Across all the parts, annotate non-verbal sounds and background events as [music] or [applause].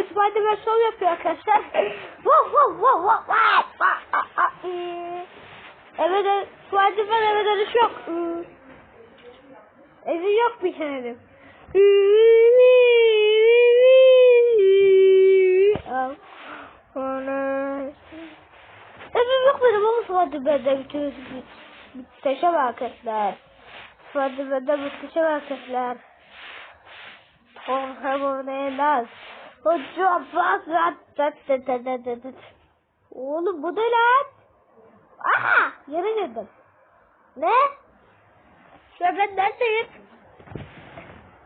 Bugün Spiderman şov yapıyor arkadaşlar. Eve de Spiderman eve dönüş yok. Evi yok bir tanem. Evim yok benim ama Spiderman'de bütün muhteşem arkadaşlar. Spiderman'de muhteşem arkadaşlar. Hormonelaz. Hocam bak Oğlum bu ne lan? Aha! Yere girdim. Ne? An ben neredeyim?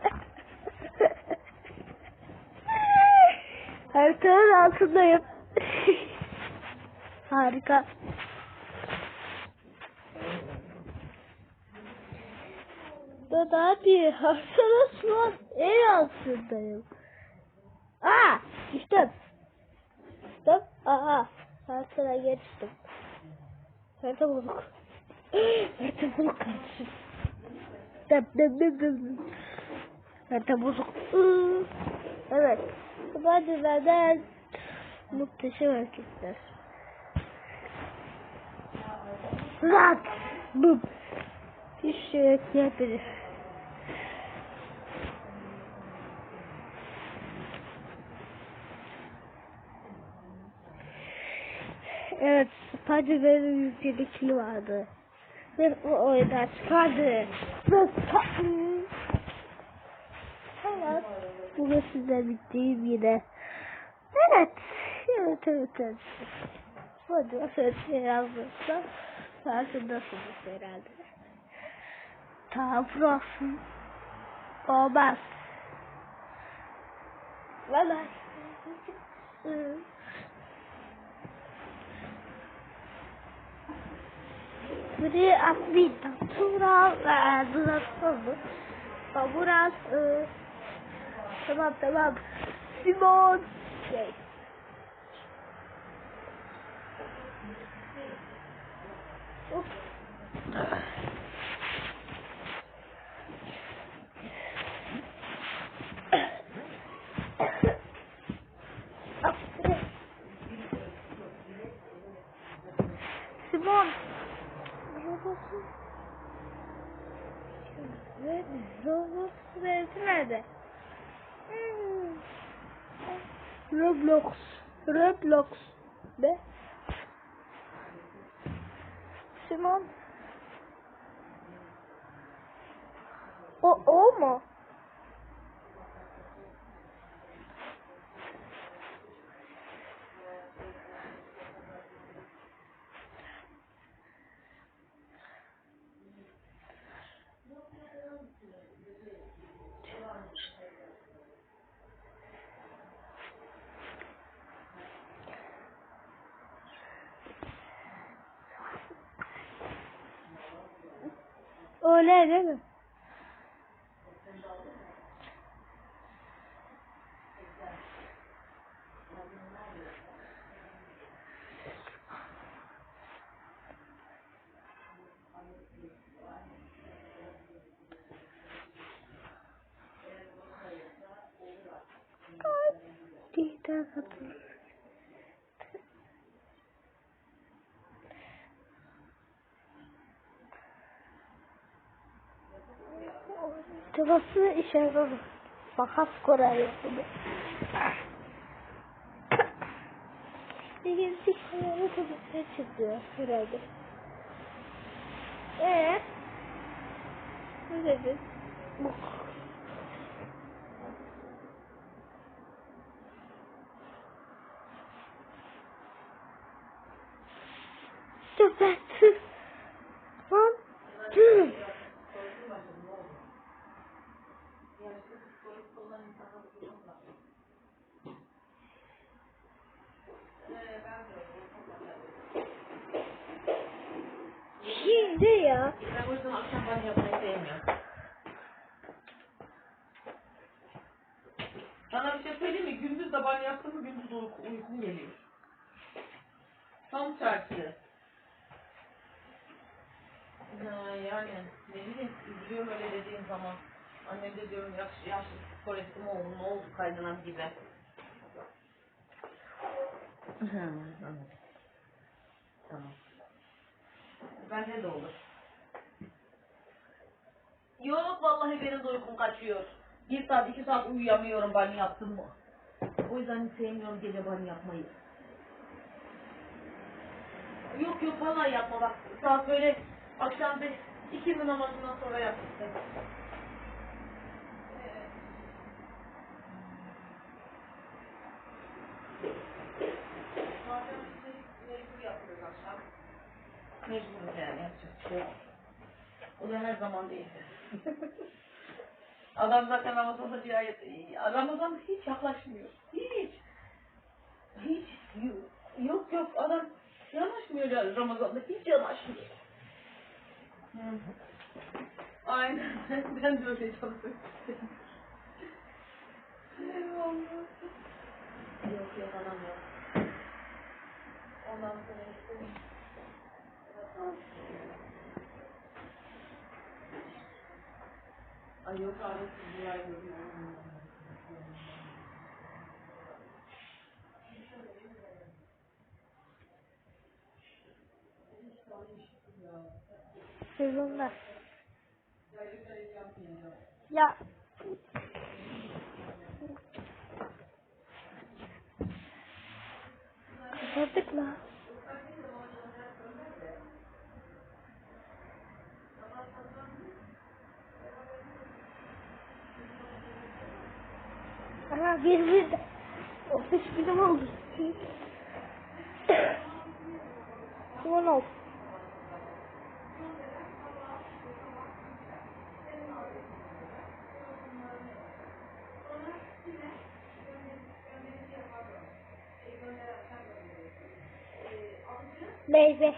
[laughs] Haritanın altındayım. [laughs] Harika. Ben abi haritanın şu an en altındayım. Aa! Düştüm. Düştüm. Aha! Haritana geçtim. Harita bulduk. [gasps] Harita bulduk kardeşim. Dım dım dım dım. Harita bulduk. Evet. Benden muhteşem hareketler. Zat! Bum! Hiç şey ekleyebilir. Evet, Spider-Man'in yüzdelikli vardı. Ve o oyundan çıkardı. Ve Tamam. Bu da bittiğim yine. Evet. Evet, evet, evet. Hadi o sözü yazmışsa farkındasınız herhalde. Tamam, burası. Olmaz. Valla. Hı. Buraya atmayacağım. Tural, nasıl Biraz, e, tamam tamam. Simon. Şey. Of. Nerede? Hmm. Roblox. Roblox. Ne? Simon. O, o mu? Öyle değil mi? Dihten satılır. Tıvası işe yarar. Makas korar yapımı. Bir gezdik hayal otobüse çıktı herhalde. Eee? Ne dedin? Bu. Tüpet. Lan. Tüp. Şimdi ya. Akşam banyo yapmayı sevmiyorum. Sana bir şey söyleyeyim mi? Gündüz de banyo yaptım mı gündüz uyku, uykum geliyor. Tam tersi. Ha, yani ne bileyim üzülüyorum öyle dediğin zaman. Annem de diyorum yaş, yaşlı spor ettim oğlum ne oldu kaynanan gibi. Tamam. Bende de olur. Yok vallahi benim de uykum kaçıyor. Bir saat iki saat uyuyamıyorum banyo yaptım mı? O yüzden sevmiyorum gece banyo yapmayı. Yok yok vallahi yapma bak. Saat böyle akşam bir iki mi namazından sonra akşam. Mecburuz yani yapacak bir şey yok. O da her zaman değildir. Adam zaten Ramazan'da bir ayet, Ramazan hiç yaklaşmıyor. Hiç. Hiç. Yok yok adam yanaşmıyor yani Ramazan'da hiç yanaşmıyor. Hı. Aynen. [laughs] ben de öyle çalışıyorum. Eyvallah. Yok yok adam yok. Ondan sonra işte Ay yok abi siz bir ay görüyorum. Sezonda. Ya. Kapattık mı? Bir bir de. Ofis bilim oldu. Son oldu. Meyve.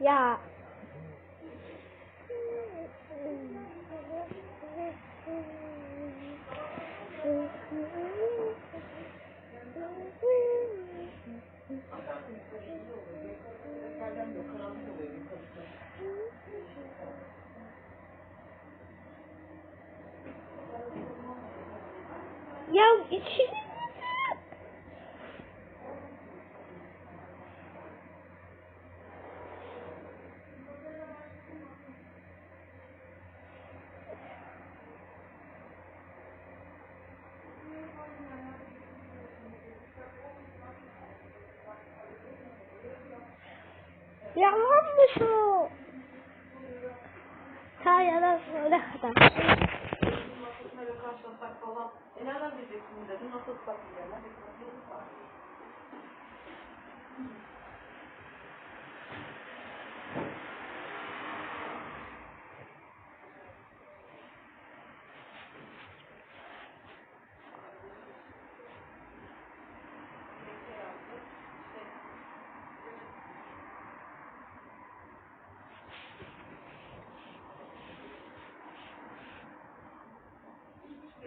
Ya. Ya içini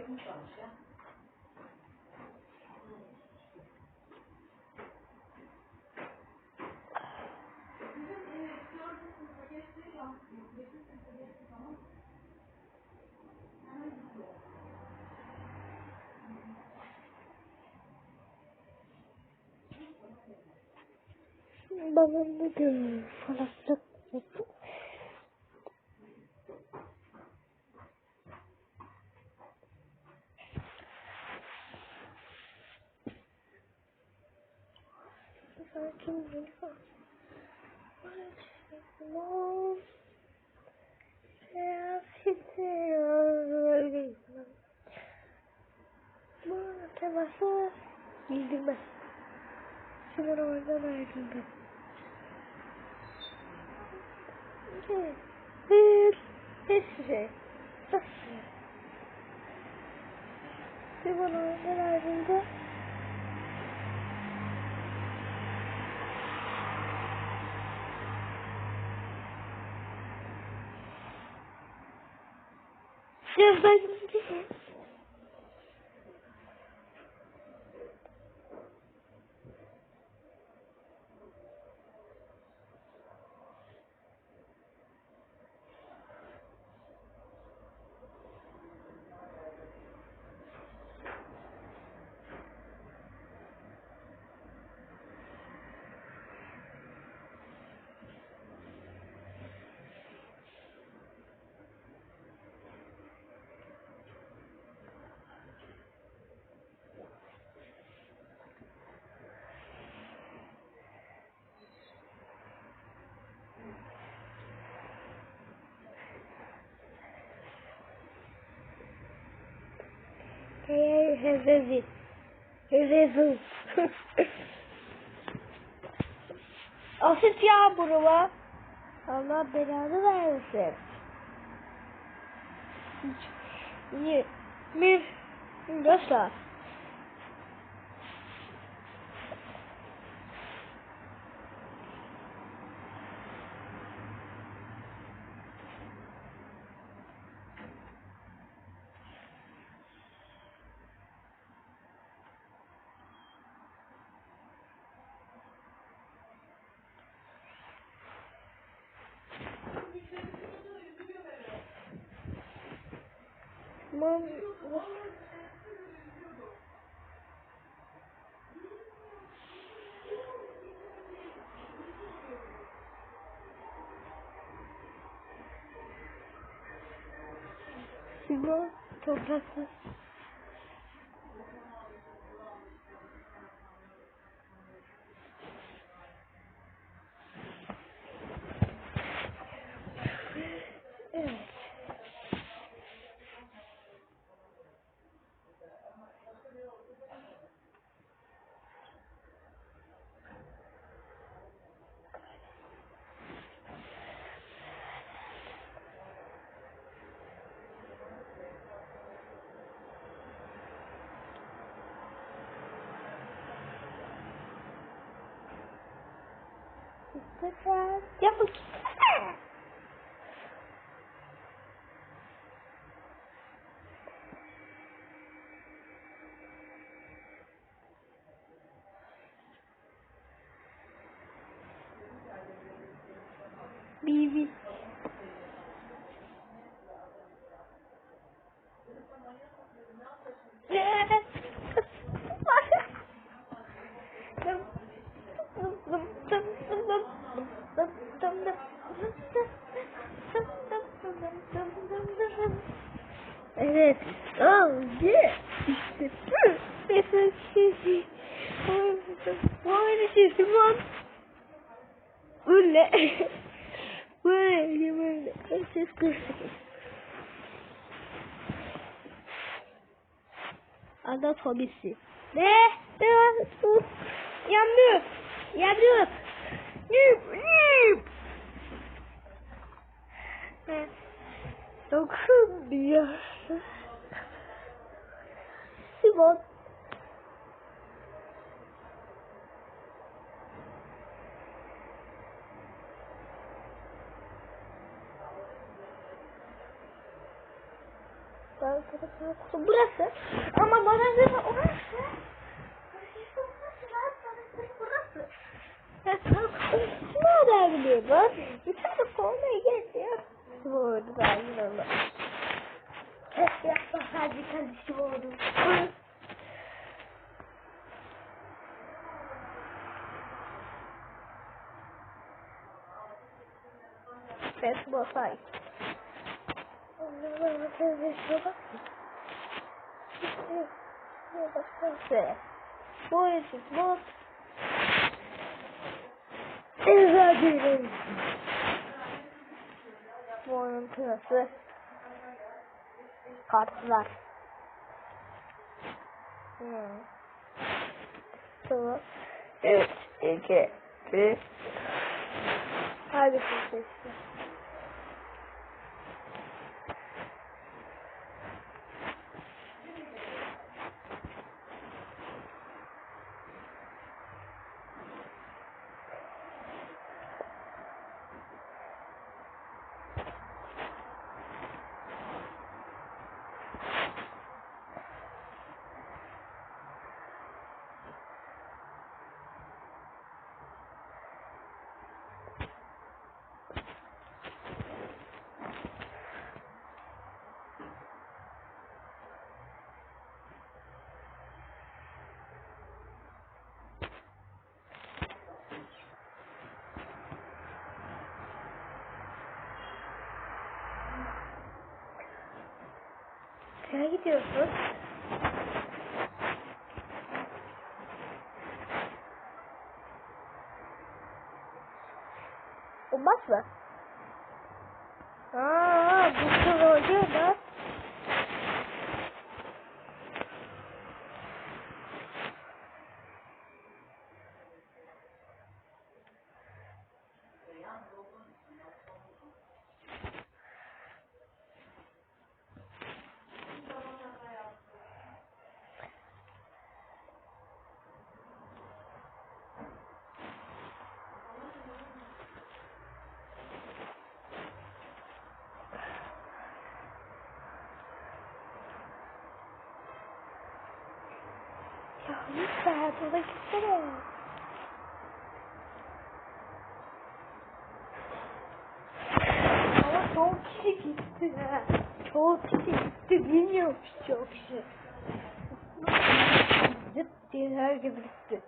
Yapmışlarmış ya. Babam ne diyor? Falaklık. Sakin teması bildirmez. Şimdi oradan ayrıldım. Bir, bir, şey. Nasıl? Bana oradan ayrıldı. Ya ben Rezil. Rezil. Asit yağmuru var. Allah belanı versin. Niye? Bir. Nasıl? you want to breakfast? Yapın. Şey. Bu aynı şey. Simon. Böyle. Böyle böyle. Ses kısık. Anatomisi. Ne? Ne? Yanıyor. Yanıyor. Nip. Nip. Dokunmuyor. Simon. Ben kapatmak burası. Ama göre orası. Burası. Nereden biliyor bak? Bir tane getiriyor. Bu arada ben yine Hep yapma hadi kardeşim oldu. Best botay. Bu işi bot. Ezadirim. Bu oyun kırası. Kartlar. Hmm. Tamam. Üç, iki, bir. Hadi seçti. Nereye gidiyorsun? Olmaz mı? Lütfen hayatımda gitsene. Ama çoğu kişi gitti ha. Çoğu kişi gitti bilmiyormuş çoğu kişi. Zıp diye her gibi gitti.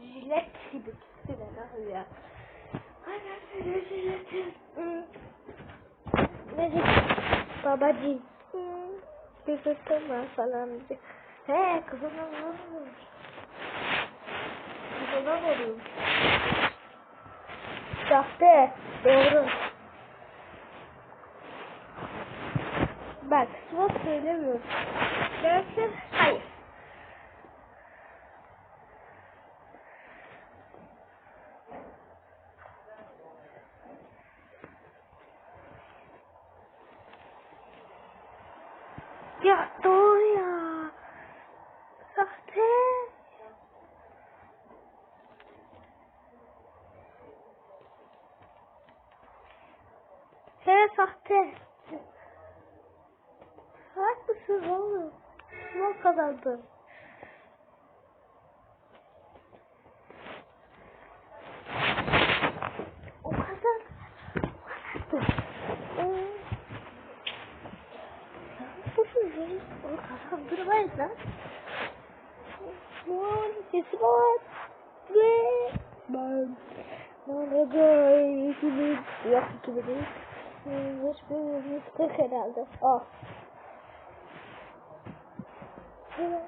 Jilet gibi gitti de nasıl ya. Anasını jiletim. Ne diyeyim? Babacığım. Bir var falan diye. He kızına vurmuş. Kızına vuruyor. Sahte. Doğru. Bak sıvı söylemiyorum. Dersin hayır. Ya doğru ya. Sahte. He sahte. Haklısın oğlum. Small kazandı. O kadar. O kadardı. Ee, Nasıl ya? Onu kazandırmayız lan. Lan sesi var. Ve ben da 2000 yok 2000 değil. 5140 herhalde. Ah. Hadi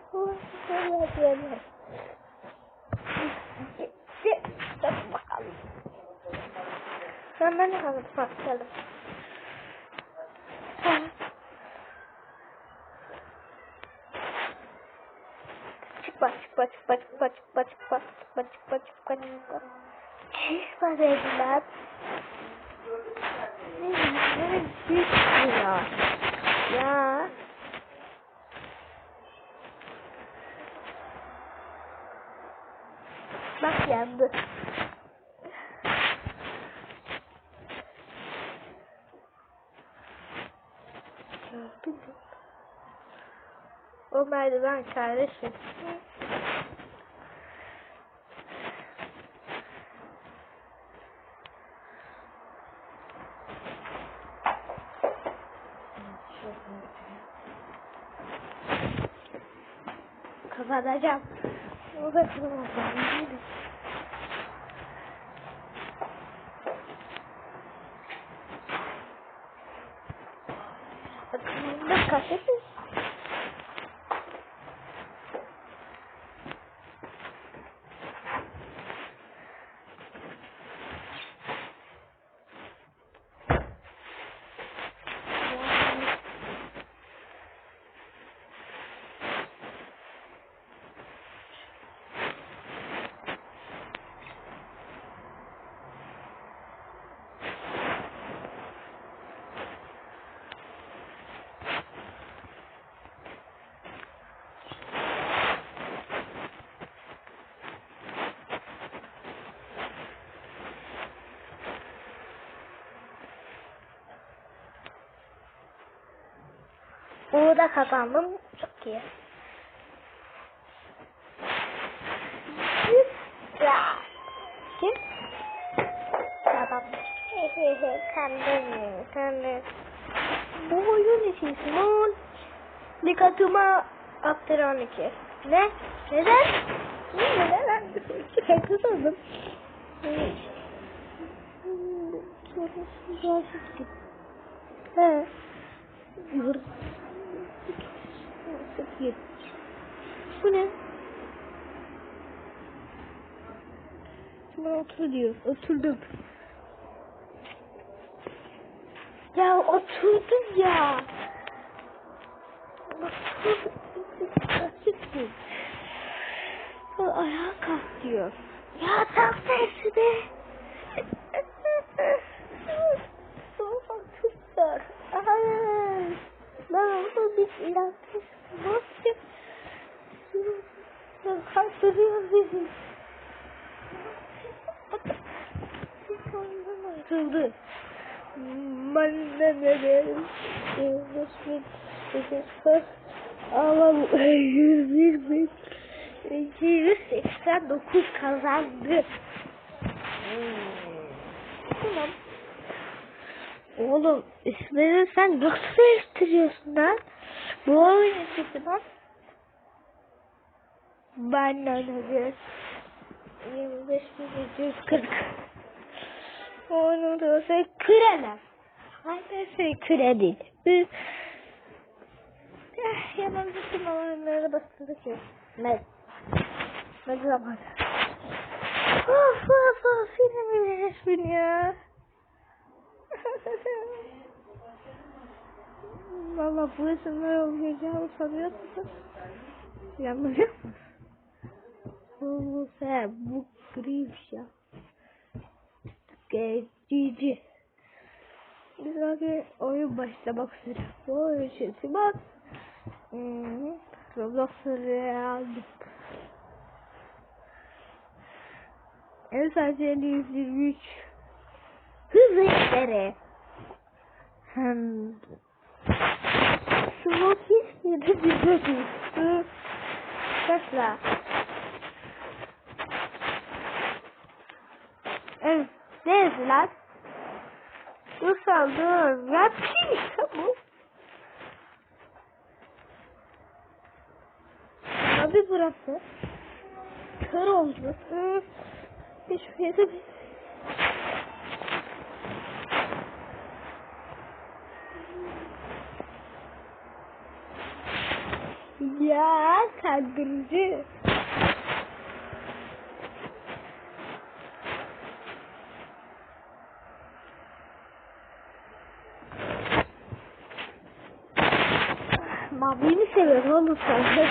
bakalım. Sen ben de kaldım bakalım. Çıkma çıkma çıkma çıkma çıkma çıkma çıkma çıkma çıkma çıkma. Çıkma hiç para edilen. Hiç lira. Ya. Bak yandı. O merdiven kardeşim. kazanacağım. O da kazanacağım. Bakın Bunu da kazandım. Çok iyi. Ya. Kim? Babam. Kandırmayın, kandırmayın. Bu oyun için small. Dikkatıma Apteron 2. Ne? Neden? Niye neden? Kayıtsız oldum. Sorunsuz He. Yurtsuz. 70. Bu ne? Şimdi otur diyor. Oturdum. Ya oturdum ya. Oturdum. Ayağa kalk diyor. Ya tam tersi de. Soğuk tutlar. Aa. Ben orada bir ilaçsız nasıl ben kaçırıyor dedim. Bir sonundan ayrıldı. Ben de dedim. Yıldız bin, yıldız Alam 101 bin 289 kazandı. Hmm. Tamam. Oğlum ismini sen nasıl değiştiriyorsun lan? Bu oyun çıktı lan. Ben ne dedim? 25.740 Onu da sen kırana. Aynen şey. Biz Eh, yabancı tüm oyunlara bastırdık ya. Ne? Ne zaman? Of of of film resmin ya. Valla bu resimler olacağını sanıyor musun? Yanılıyor musun? Bu sefer bu griymiş ya. Geçici. Bir sonraki oyun başlamak üzere. Bu oyun için bak. Hmm, Roblox Real En sadece 123 Hızlı işleri Hmm Smoke istedi bir Hı. Tesla Evet Neresi lan? Dur sal dur Ya kim bu? Abi burası. Kör oldu. Hı. Hiçbir yere bir... Ya kandırıcı. Maviyi mi seviyorsun oğlum sen?